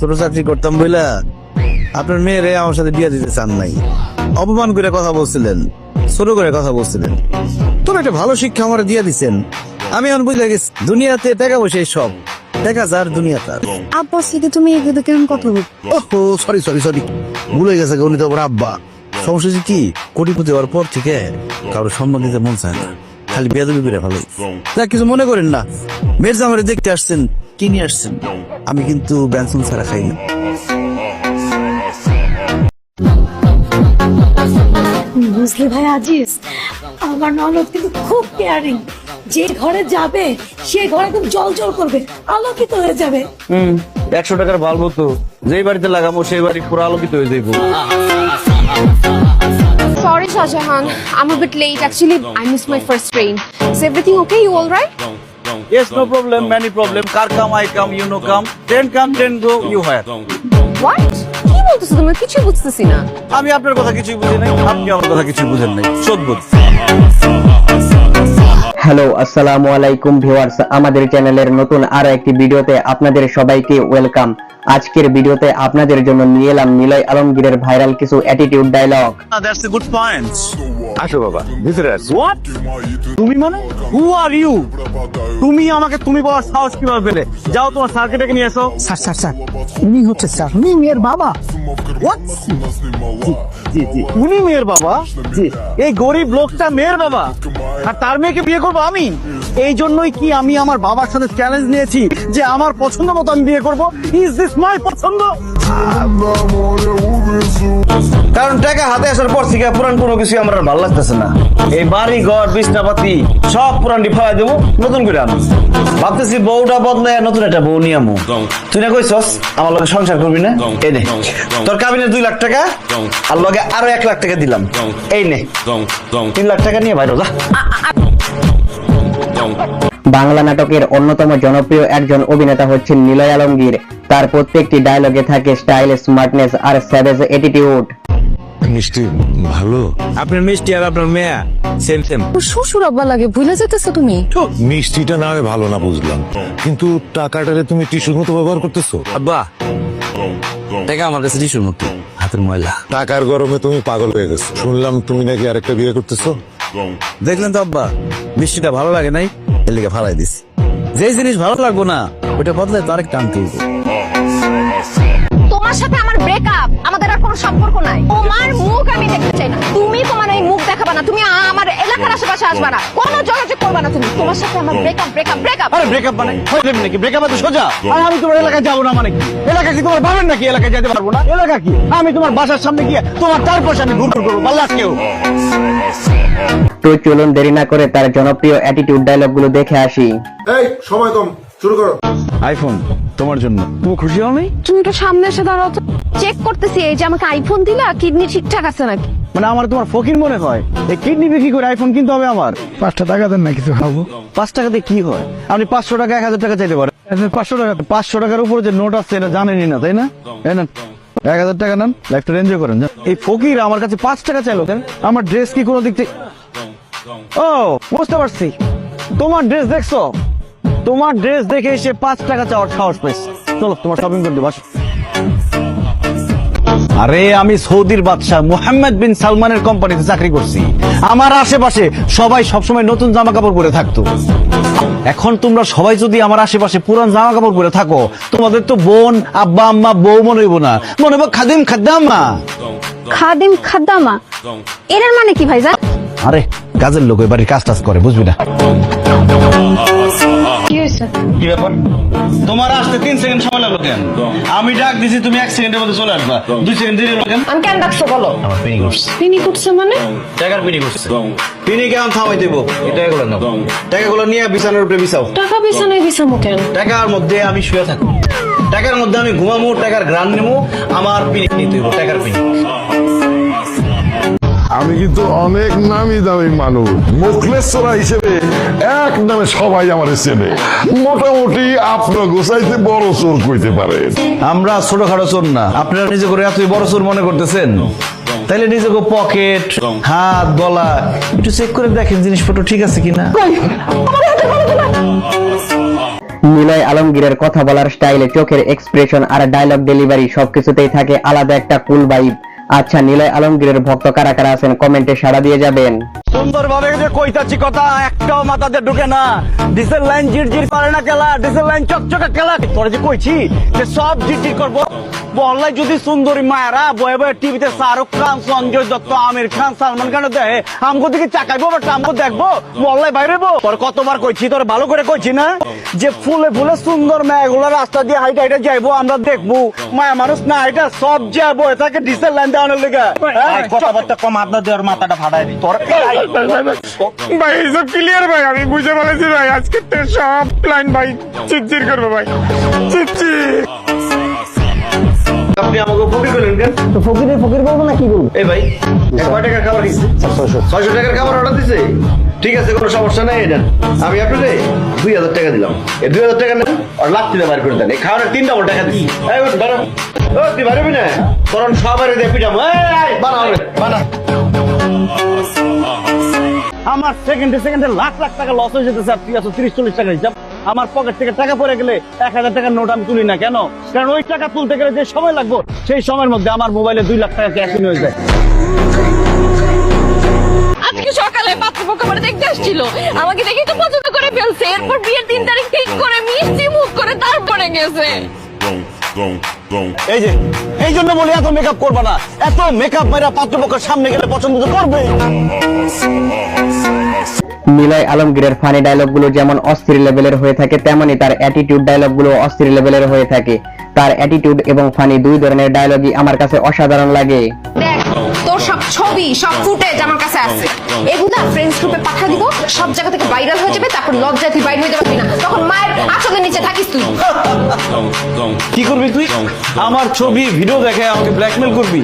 ছোট চাকরি করতাম বইলা। আপনার মেয়েরে আমার সাথে বিয়ে দিতে চান নাই। অপমান করে কথা বলছিলেন ছোট করে কথা বলছিলেন। তবে একটা ভালো শিক্ষা আমার দিয়ে দিছেন। আমি এখন বুঝলে গেছি দুনিয়াতে টাকা পয়সা সব। দেখা যার দুনিয়া তার। আব্বার সাথে তুমি এগুলো কেমন কথা বল ওহো সরি সরি সরি ভুল গেছে উনি তো ওর আব্বা। সমস্যা কি কোটিপতি হওয়ার পর থেকে কারোর সম্মান দিতে মন চায় না। খালি বেদবি করে ভালো তা কিছু মনে করেন না? মেয়ের আমারে দেখতে আসছেন কি নিয়ে আসছেন? আমি কিন্তু ব্যানসন ছাড়া খাই না। বুঝলি ভাই আজিজ আমার ননদ কিন্তু খুব কেয়ারিং যে ঘরে যাবে সে ঘরে একদম জল জল করবে আলোকিত হয়ে যাবে। হুম একশো টাকার বাল্ব তো যেই বাড়িতে লাগাবো সেই বাড়ি পুরো আলোকিত হয়ে যাইবো। Shahjahan. I'm a bit late. Actually, I missed my first train. Is everything okay? You all right? Yes, no problem, many problem. Car come, I come, you know come. Train come, train go, you hire. What? কি বলতেছো তুমি কিছু বুঝতেছি না আমি আপনার কথা কিছুই বুঝি নাই আপনি আমার কথা কিছুই বুঝেন নাই সদ্ভুত হ্যালো, আসসালামু আলাইকুম ভিউয়ার্স। আমাদের চ্যানেলের নতুন আর একটি ভিডিওতে আপনাদের সবাইকে ওয়েলকাম। আজকের ভিডিওতে আপনাদের জন্য নিয়ে এলাম নিলয় আলমগীরের ভাইরাল কিছু attitude dialogue that's a good point আসো বাবা ভিতরে আসো। হোয়াট তুমি মানে? হু আর ইউ তুমি আমাকে তুমি বলার সাহস কীভাবে পেলে? যাও তোমার স্যারকে ডেকে নিয়ে এসো স্যার স্যার স্যার উনি হচ্ছে স্যার উনি মেয়ের বাবা। হোয়াট জি জি উনি মেয়ের বাবা? জি এই গরিব লোকটা মেয়ের বাবা। আর তার মেয়েকে বিয়ে করব আমি? এই জন্যই কি আমি আমার বাবার সাথে চ্যালেঞ্জ নিয়েছি যে আমার পছন্দ মতো আমি বিয়ে করব? ইজ দিস মাই পছন্দ? কারণ টাকা হাতে আসার পর থেকে পুরান কোনো কিছু আমার আর ভালো লাগতেছে না। এই বাড়ি ঘর বিছনাপাতি সব পুরান ফেলাই দেবো নতুন করে আনো ভাবতেছি বউটা বদলে নতুন একটা বউ নিয়ে আমো। তুই না কইছস আমার লগে সংসার করবি না? এই নে। তোর কাবিনে দুই লাখ টাকা আর লগে আরও এক লাখ টাকা দিলাম। এই নে। তিন লাখ টাকা নিয়ে বাইরে যা। বাংলা নাটকের অন্যতম জনপ্রিয় একজন অভিনেতা হচ্ছেন নিলয় আলমগীর। তার প্রত্যেকটি ডায়লগে থাকে স্টাইল স্মার্টনেস আর স্যাভেজ অ্যাটিটিউড মিষ্টি ভালো? আপনার মিষ্টি আর আপনার মেয়া সেম সেম শ্বশুর আব্বা লাগে ভুলে যেতেছো তুমি? মিষ্টিটা না হয় ভালো না বুঝলাম। কিন্তু টাকাটারে তুমি টিস্যুর মতো ব্যবহার করতেছো? আব্বা টাকা আমার কাছে টিসুর মতো হাতের ময়লা। টাকার গরমে তুমি পাগল হয়ে গেছো। শুনলাম তুমি নাকি আরেকটা বিয়ে করতেছো। দেখলেন তো আব্বা মিষ্টিটা ভালো লাগে নাই এর লিগে ফালাই দিছি। যে জিনিস ভালো লাগবো না ওটা বদলে তো আরেকটা আনতে। তোমার সাথে আমার ব্রেকআপ কোনো সম্পর্ক নাই। তোমার মুখ আমি দেখতে চাই না। তুমি তোমার এই মুখ দেখাবা না। তুমি আমার এলাকার আশেপাশে আসবা না। কোনো যোগাযোগ করবা না তুমি। তোমার সাথে আমার ব্রেকআপ ব্রেকআপ ব্রেকআপ আরে ব্রেকআপ মানে? হয়ে যাবে নাকি? ব্রেকআপ এত সোজা। আর আমি তোমার এলাকায় যাব না মানে কি? এলাকা কি তোমার নাকি? এলাকায় যেতে পারব না। এলাকা কি? আমি তোমার বাসার সামনে গিয়ে তোমার চারপাশে আমি ঘুর ঘুর করব। পাল্লা কেউ তো চলুন দেরি না করে তার জনপ্রিয় অ্যাটিটিউড ডায়লগগুলো দেখে আসি। এই সময় কম। শুরু করো। আইফোন তোমার জন্য। তুমি খুশি হও নাই তুমি একটু সামনে এসে দাঁড়াও তো। চেক করতেছি এই যে আমাকে আইফোন দিলা কিডনি ঠিকঠাক আছে নাকি? মানে আমার তোমার ফকির মনে হয় এই কিডনি বিক্রি করে আইফোন কিনতে হবে আমার। পাঁচটা টাকা দেন না কিছু খাব। পাঁচ টাকাতে কি হয়? আপনি পাঁচশো টাকা এক হাজার টাকা চাইতে পারেন। পাঁচশো টাকা পাঁচশো টাকার উপরে যে নোট আছে এটা জানেনই না তাই না? এই এক হাজার টাকা নেন লাইফটা এনজয় করেন এই ফকির আমার কাছে পাঁচ টাকা চাইলো কেন আমার ড্রেস কি কোনো দিক থেকে ও বুঝতে পারছি। তোমার ড্রেস দেখছ? তোমার ড্রেস দেখে এসে পাঁচ টাকা চাওয়ার সাহস পেয়েছে। চলো তোমার শপিং করতে বাসো। আরে আমি সৌদির বাদশাহ মোহাম্মদ বিন সালমানের কোম্পানিতে চাকরি করছি। আমার আশেপাশে সবাই সবসময় নতুন জামা কাপড় পরে থাকতো। এখন তোমরা সবাই যদি আমার আশেপাশে পুরান জামা কাপড় পরে থাকো তোমাদের তো বোন আব্বা আম্মা বউ মনে হইব না। মনে হইব খাদিম খাদ্দাম্মা খাদিম খাদ্দামা? এর মানে কি ভাইজান? আরে কাজের লোক বাড়ির কাজ টাজ করে বুঝবি না। কি ব্যাপার? তোমার আসতে তিন সেকেন্ড সময় লাগল কেন? আমি ডাক দিছি তুমি এক সেকেন্ডের মধ্যে চলে আসবা। দুই সেকেন্ড দেরি হলো কেন? আমি কেন ডাকছো বলো? আমার পেনি করছে মানে? টাকার পিনি করছে পিনি কেমন থামাই দেবো? টাকাগুলো নিয়ে বিছানার উপরে বিছাও। টাকা বিছানায় বিছামো কেন? টাকার মধ্যে আমি শুয়ে থাকব। টাকার মধ্যে আমি ঘুমামো টাকার গ্রান নেব আমার পিনি নিতে টাকার পিনি। আমি কিন্তু অনেক নামি দামি মানুষ। মুখলেশ্বরা হিসেবে এক নামে সবাই আমার চেনে। মোটামুটি আপনার গোসাইতে বড় চোর কইতে পারে। আমরা ছোটখাটো চোর না। আপনারা নিজে করে এতই বড় চোর মনে করতেছেন? তাইলে নিজেকে পকেট হাত গলা একটু চেক করে দেখেন জিনিসপত্র ঠিক আছে কিনা। নিলয় আলমগীরের কথা বলার স্টাইলে চোখের এক্সপ্রেশন আর ডায়লগ ডেলিভারি সবকিছুতেই থাকে আলাদা একটা কুল ভাইব আচ্ছা নিলয় আলমগীরের ভক্ত কারা কারা আছেন কমেন্টে সাড়া দিয়ে যাবেন। সুন্দর ভাবে যে কইতাছি কথা, একটাও ঢুকে না। লাইন জির জির করে না খেলা লাইন চকচকা খেলা যে কইছি যে সব করব। যদি সুন্দরী বয়ে বয়ে টিভিতে শাহরুখ খান, সঞ্জয় দত্ত, আমির খান, সালমান খান দেয়, আমগো দিকে চাকাইবো বাট আমগো দেখব বললাই বাইরে তোর কতবার কইছি, তোর ভালো করে কইছি না? যে ফুলে ফুলে সুন্দর মেয়েগুলো রাস্তা দিয়ে হাইটা হাইটা যাইবো, আমরা দেখব। মায়া মানুষ না, এটা সব যাব এটাকে ডিসেল লাইন দেওয়ানোর লেগে? কথাবার্তা কম আপনার দেওয়ার মাথাটা ফাটাই দিই। তোর ভাই এইসব ক্লিয়ার ভাই আমি বুঝে বলেছি ভাই আজকে তো সব প্ল্যান ভাই করবে ভাই আপনি আমাকে ফকির করলেন কেন? তো ফকিরে ফকির বলব না কি বলব? এই ভাই কয় টাকার খাবার টাকার খাবার অর্ডার দিছে? ঠিক আছে কোনো সমস্যা নাই এটা আমি আপনাকে দুই হাজার টাকা দিলাম। এই দুই হাজার টাকা নেন। আমার সেকেন্ডে সেকেন্ডে লাখ লাখ টাকা লস হয়ে যেতেছে, আর তুই আছো তিরিশ, চল্লিশ টাকা হিসাব। আমার পকেট থেকে টাকা পড়ে গেলে এক হাজার টাকার নোট আমি তুলি না। কেন? কারণ ওই টাকা তুলতে গেলে যে সময় লাগবে, সেই সময়ের মধ্যে আমার মোবাইলে দুই লাখ টাকা ক্যাশ হয়ে যায়। পাত্রপক্ষ আমার দেখতে আসছিল। আমাকে দেখে তো পছন্দ করে ফেলছে। এরপর বিয়ের তিন তারিখ ঠিক করে মিষ্টি মুখ করে তারপরে গেছে। এই যে, এই জন্য বলি এত মেকআপ করবা না। এত মেকআপ মেরা পাত্রপক্ষের সামনে গেলে পছন্দ তো করবে নিলয় আলমগীরের ফানি ডায়লগগুলো যেমন অস্থির লেভেলের হয়ে থাকে তেমনি তার অ্যাটিটিউড ডায়লগগুলো অস্থির লেভেলের হয়ে থাকে। তার অ্যাটিটিউড এবং ফানি দুই ধরনের ডায়লগই আমার কাছে অসাধারণ লাগে। তোর সব ছবি সব ফুটেজ আমার কাছে আছে। এগুলা ফ্রেন্ডস গ্রুপে পাঠা দিব সব জায়গা থেকে ভাইরাল হয়ে যাবে তারপর তুই বাইরে হয়ে যাবে না। তখন মায়ের আঁচলের নিচে থাকিস তুই। কি করবি তুই? আমার ছবি ভিডিও দেখে আমাকে ব্ল্যাকমেল করবি?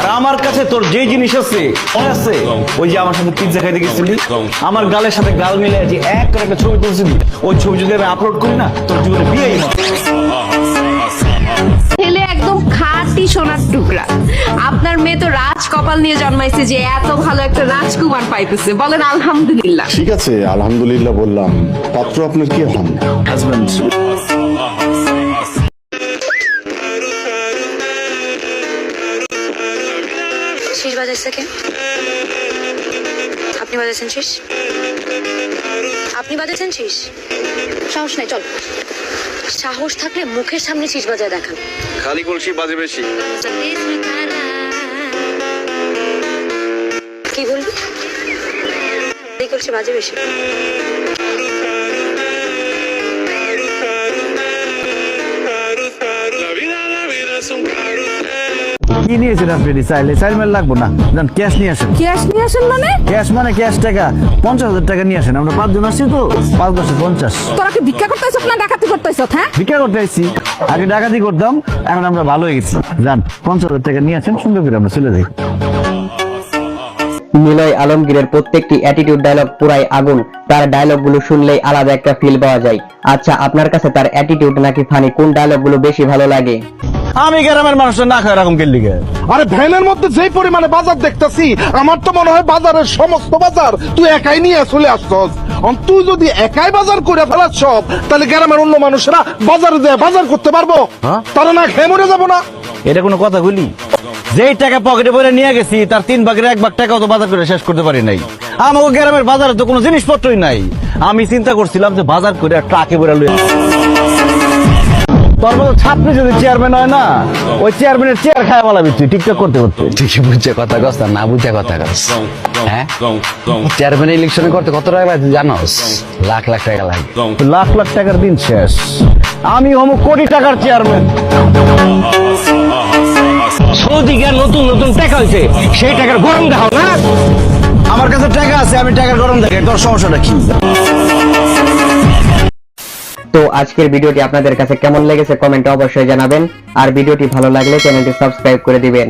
আর আমার কাছে তোর যে জিনিস আছে মনে আছে। ওই যে আমার সাথে পিৎজা খাইতে গেছিলি? আমার গালের সাথে গাল মিলে যে এক করে একটা ছবি তুলছিলি ওই ছবি যদি আমি আপলোড করি না তোর জীবনে বিয়েই হবে। ছেলে একদম খাঁটি সোনার টুকরা। আপনার মেয়ে তো রাজ কপাল নিয়ে জন্মাইছে যে এত ভালো একটা রাজকুমার পাইতেছে। বলেন আলহামদুলিল্লাহ। ঠিক আছে আলহামদুলিল্লাহ বললাম। পাত্র আপনার কি হন? হাজবেন্ড শীষ বাজাইছে কে আপনি বাজাইছেন শীষ? আপনি বাজাইছেন শীষ? সাহস নাই চল। সাহস থাকলে মুখের সামনে শীষ বাজায় দেখান। খালি কলসি বাজে বেশি। কি বলবি? খালি করছে বাজে বেশি। কি নিয়েছেন আপনি চাইলে চার মেল লাগবো না। জান ক্যাশ নিয়ে আসেন। ক্যাশ নিয়ে আসেন মানে? ক্যাশ মানে ক্যাশ টাকা। পঞ্চাশ হাজার টাকা নিয়ে আসেন। আমরা পাঁচজন আসছি তো? পাঁচ দশে পঞ্চাশ। তোরা কি ভিক্ষা করতেছ না ডাকাতি করতে করতেছ হ্যাঁ? ভিক্ষা করতে আসছি আগে ডাকাতি করতাম এখন আমরা ভালো হয়ে গেছি। যান পঞ্চাশ হাজার টাকা নিয়ে আসেন সুন্দর করে আমরা চলে যাই। নিলয় আলমগীরের প্রত্যেকটি অ্যাটিটিউড ডায়লগ পুরাই আগুন। তার ডায়লগগুলো শুনলেই আলাদা একটা ফিল পাওয়া যায়। আচ্ছা আপনার কাছে তার অ্যাটিটিউড নাকি ফানি কোন ডায়লগগুলো বেশি ভালো লাগে? আমি গ্রামের মানুষের না খায় এরকম কেলি আরে ভ্যানের মধ্যে যেই পরিমাণে বাজার দেখতেছি আমার তো মনে হয় বাজারের সমস্ত বাজার তুই একাই নিয়ে চলে আসছস। অন তুই যদি একাই বাজার করে ফেলাস সব তাহলে গ্রামের অন্য মানুষেরা বাজারে যায় বাজার করতে পারব? তারা না খেয়ে মরে যাব না? এটা কোনো কথা বলি যেই টাকা পকেটে ভরে নিয়ে গেছি তার তিন ভাগের এক ভাগ টাকাও তো বাজার করে শেষ করতে পারি নাই। আমাকে গ্রামের বাজারে তো কোনো জিনিসপত্রই নাই। আমি চিন্তা করছিলাম যে বাজার করে ট্রাকে ভরে লই তোর মতো ছাত্রী যদি চেয়ারম্যান হয় না ওই চেয়ারম্যানের চেয়ার খায় তুই করতে করতে। ঠিকই বুঝছে কথা কস না বুঝে কথা কস। হ্যাঁ? চেয়ারম্যান ইলেকশনে করতে কত টাকা লাগে তুই জানোস? লাখ লাখ টাকা লাগে লাখ লাখ টাকার দিন শেষ। আমি হম কোটি টাকার চেয়ারম্যান নতুন নতুন টাকা হয়েছে সেই টাকার গরম দেখাও না। আমার কাছে টাকা আছে আমি টাকার গরম দেখাই। তোর সমস্যাটা কি? তো আজকের ভিডিওটি আপনাদের কাছে কেমন লেগেছে কমেন্টে অবশ্যই জানাবেন। আর ভিডিওটি ভালো লাগলে চ্যানেলটি সাবস্ক্রাইব করে দিবেন।